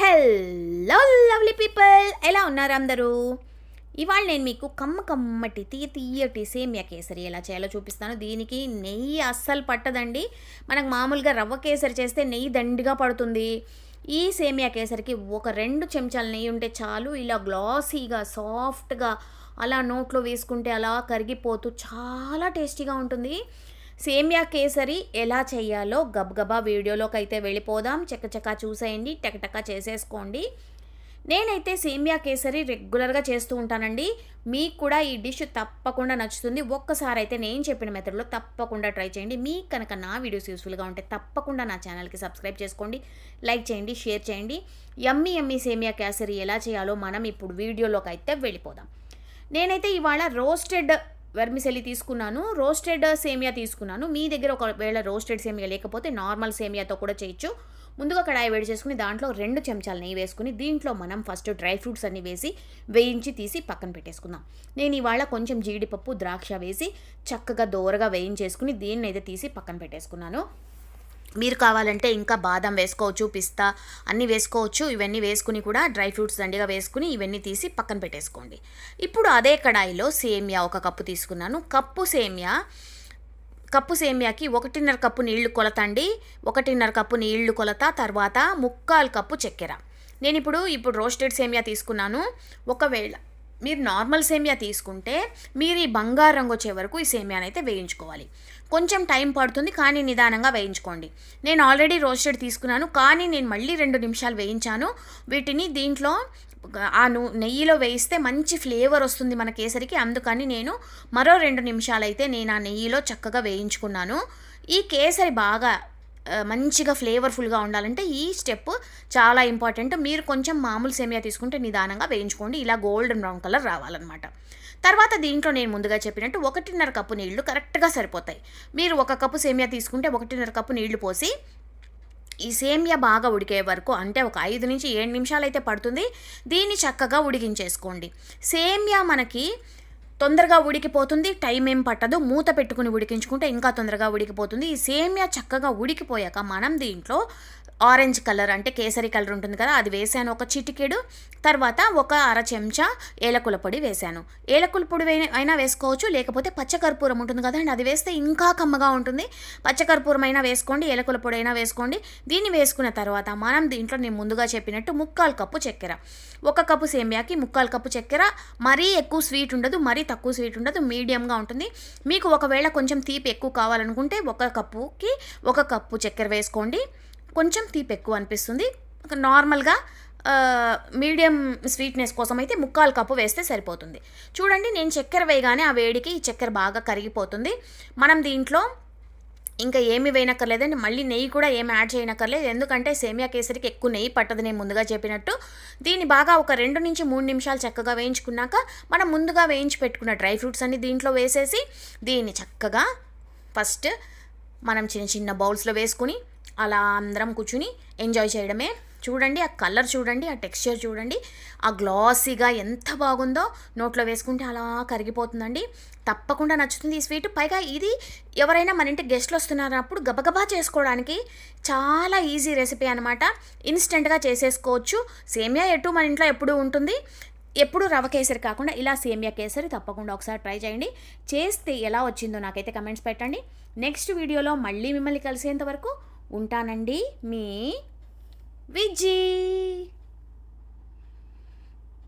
Hello lovely people ఎలా ఉన్నారు అందరూ? ఇవాళ నేను మీకు కమ్మ కమ్మటి తీయ తీయటి సేమియా కేసరి ఎలా చేయాలో చూపిస్తాను. దీనికి నెయ్యి అస్సలు పట్టదండి. మనకు మామూలుగా రవ్వ కేసరి చేస్తే నెయ్యి దండిగా పడుతుంది. ఈ సేమియా కేసరికి ఒక రెండు చెంచాల నెయ్యి ఉంటే చాలు. ఇలా గ్లాసీగా సాఫ్ట్గా అలా నోట్లో వేసుకుంటే అలా కరిగిపోతూ చాలా టేస్టీగా ఉంటుంది. సేమియా కేసరి ఎలా చేయాలో గబగబా వీడియోలోకి అయితే వెళ్ళిపోదాం. చకచకా చూసేయండి టకటకా చేసేసుకోండి. నేనైతే సేమియా కేసరి రెగ్యులర్గా చేస్తూ ఉంటానండి. మీకు కూడా ఈ డిష్ తప్పకుండా నచ్చుతుంది. ఒక్కసారి అయితే నేను చెప్పిన మెథడ్లో తప్పకుండా ట్రై చేయండి. మీకు కనుక నా వీడియోస్ యూస్ఫుల్గా ఉంటే తప్పకుండా నా ఛానల్కి సబ్స్క్రైబ్ చేసుకోండి లైక్ చేయండి షేర్ చేయండి. యమ్మీ యమ్మీ సేమియా కేసరి ఎలా చేయాలో మనం ఇప్పుడు వీడియోలోకి అయితే వెళ్ళిపోదాం. నేనైతే ఇవాళ రోస్టెడ్ వెర్మిసెలి తీసుకున్నాను రోస్టెడ్ సేమియా తీసుకున్నాను. మీ దగ్గర ఒకవేళ రోస్టెడ్ సేమియా లేకపోతే నార్మల్ సేమియాతో కూడా చేయొచ్చు. ముందుగా కడాయి వేడి చేసుకుని దాంట్లో రెండు చెంచాలు నెయ్యి వేసుకుని దీంట్లో మనం ఫస్ట్ డ్రై ఫ్రూట్స్ అన్ని వేసి వేయించి తీసి పక్కన పెట్టేసుకుందాం. నేను ఇవాళ కొంచెం జీడిపప్పు ద్రాక్ష వేసి చక్కగా దోరగా వేయించేసుకుని దీన్ని అయితే తీసి పక్కన పెట్టేసుకున్నాను. మీరు కావాలంటే ఇంకా బాదం వేసుకోవచ్చు పిస్తా అన్నీ వేసుకోవచ్చు. ఇవన్నీ వేసుకుని కూడా డ్రై ఫ్రూట్స్ దండిగా వేసుకుని ఇవన్నీ తీసి పక్కన పెట్టేసుకోండి. ఇప్పుడు అదే కడాయిలో సేమియా ఒక కప్పు తీసుకున్నాను. కప్పు సేమియా కప్పు సేమియాకి ఒకటిన్నర కప్పు నీళ్ళు కొలతండి. ఒకటిన్నర కప్పు నీళ్ళు కొలత తర్వాత ముక్కాలు కప్పు చక్కెర. నేను ఇప్పుడు ఇప్పుడు రోస్టెడ్ సేమియా తీసుకున్నాను. ఒకవేళ మీరు నార్మల్ సేమియా తీసుకుంటే మీరు ఈ బంగారు రంగు వచ్చే వరకు ఈ సేమియాని అయితే వేయించుకోవాలి. కొంచెం టైం పడుతుంది కానీ నిదానంగా వేయించుకోండి. నేను ఆల్రెడీ రోస్టెడ్ తీసుకున్నాను కానీ నేను మళ్ళీ రెండు నిమిషాలు వేయించాను. వీటిని దీంట్లో ఆ ను నెయ్యిలో వేయిస్తే మంచి ఫ్లేవర్ వస్తుంది మన కేసరికి. అందుకని నేను మరో రెండు నిమిషాలైతే నేను ఆ నెయ్యిలో చక్కగా వేయించుకున్నాను. ఈ కేసరి బాగా మంచిగా ఫ్లేవర్ఫుల్గా ఉండాలంటే ఈ స్టెప్ చాలా ఇంపార్టెంట్ మీరు కొంచెం మామూలు సేమియా తీసుకుంటే నిదానంగా వేయించుకోండి. ఇలా గోల్డెన్ బ్రౌన్ కలర్ రావాలన్నమాట. తర్వాత దీంట్లో నేను ముందుగా చెప్పినట్టు ఒకటిన్నర కప్పు నీళ్ళు కరెక్ట్గా సరిపోతాయి. మీరు ఒక కప్పు సేమియా తీసుకుంటే ఒకటిన్నర కప్పు నీళ్ళు పోసి ఈ సేమియా బాగా ఉడికే వరకు అంటే ఒక ఐదు నుంచి ఏడు నిమిషాలు అయితే పడుతుంది. దీన్ని చక్కగా ఉడికించేసుకోండి. సేమియా మనకి తొందరగా ఉడికిపోతుంది టైం ఏం పట్టదు. మూత పెట్టుకుని ఉడికించుకుంటే ఇంకా తొందరగా ఉడికిపోతుంది. ఈ సేమియా చక్కగా ఉడికిపోయాక మనం దీంట్లో ఆరెంజ్ కలర్ అంటే కేసరి కలర్ ఉంటుంది కదా అది వేసాను ఒక చిటికెడు తర్వాత ఒక అర చెంచా ఏలకుల పొడి వేసాను ఏలకుల పొడి అయినా వేసుకోవచ్చు లేకపోతే పచ్చకర్పూరం ఉంటుంది కదండి అది వేస్తే ఇంకా కమ్మగా ఉంటుంది. పచ్చకర్పూరం అయినా వేసుకోండి ఏలకుల పొడి అయినా వేసుకోండి. దీన్ని వేసుకున్న తర్వాత మనం దీంట్లో నేను ముందుగా చెప్పినట్టు ముక్కాలు కప్పు చక్కెర. ఒక కప్పు సేమియాకి ముక్కాలు కప్పు చక్కెర మరీ ఎక్కువ స్వీట్ ఉండదు మరీ తక్కువ స్వీట్ ఉండదు మీడియంగా ఉంటుంది. మీకు ఒకవేళ కొంచెం తీపి ఎక్కువ కావాలనుకుంటే ఒక కప్పుకి ఒక కప్పు చక్కెర వేసుకోండి. కొంచెం తీపి ఎక్కువ అనిపిస్తుంది. నార్మల్గా మీడియం స్వీట్నెస్ కోసం అయితే ముక్కాలు కప్పు వేస్తే సరిపోతుంది. చూడండి నేను చక్కెర వేయగానే ఆ వేడికి ఈ చక్కెర బాగా కరిగిపోతుంది. మనం దీంట్లో ఇంకా ఏమి వేయనక్కర్లేదండి. మళ్ళీ నెయ్యి కూడా ఏమి యాడ్ చేయనక్కర్లేదు. ఎందుకంటే సేమియా కేసరికి ఎక్కువ నెయ్యి పట్టదు నేను ముందుగా చెప్పినట్టు. దీన్ని బాగా ఒక రెండు నుంచి మూడు నిమిషాలు చక్కగా వేయించుకున్నాక మనం ముందుగా వేయించి పెట్టుకున్న డ్రై ఫ్రూట్స్ అన్ని దీంట్లో వేసేసి దీన్ని చక్కగా ఫస్ట్ మనం చిన్న చిన్న బౌల్స్లో వేసుకుని అలా అందరం కూర్చుని ఎంజాయ్ చేయడమే. చూడండి ఆ కలర్ చూడండి ఆ టెక్స్చర్ చూడండి ఆ గ్లాసీగా ఎంత బాగుందో నోట్లో వేసుకుంటే అలా కరిగిపోతుందండి. తప్పకుండా నచ్చుతుంది ఈ స్వీట్. పైగా ఇది ఎవరైనా మన ఇంటి గెస్ట్లు వస్తున్నారప్పుడు గబగబా చేసుకోవడానికి చాలా ఈజీ రెసిపీ అనమాట ఇన్స్టెంట్గా చేసేసుకోవచ్చు. సేమియా ఎటు మన ఇంట్లో ఎప్పుడూ ఉంటుంది. ఎప్పుడు రవ కేసరి కాకుండా ఇలా సేమియా కేసరి తప్పకుండా ఒకసారి ట్రై చేయండి. చేస్తే ఎలా వచ్చిందో నాకైతే కమెంట్స్ పెట్టండి. నెక్స్ట్ వీడియోలో మళ్ళీ మిమ్మల్ని కలిసేంత వరకు ఉంటానండి మీ విజీ.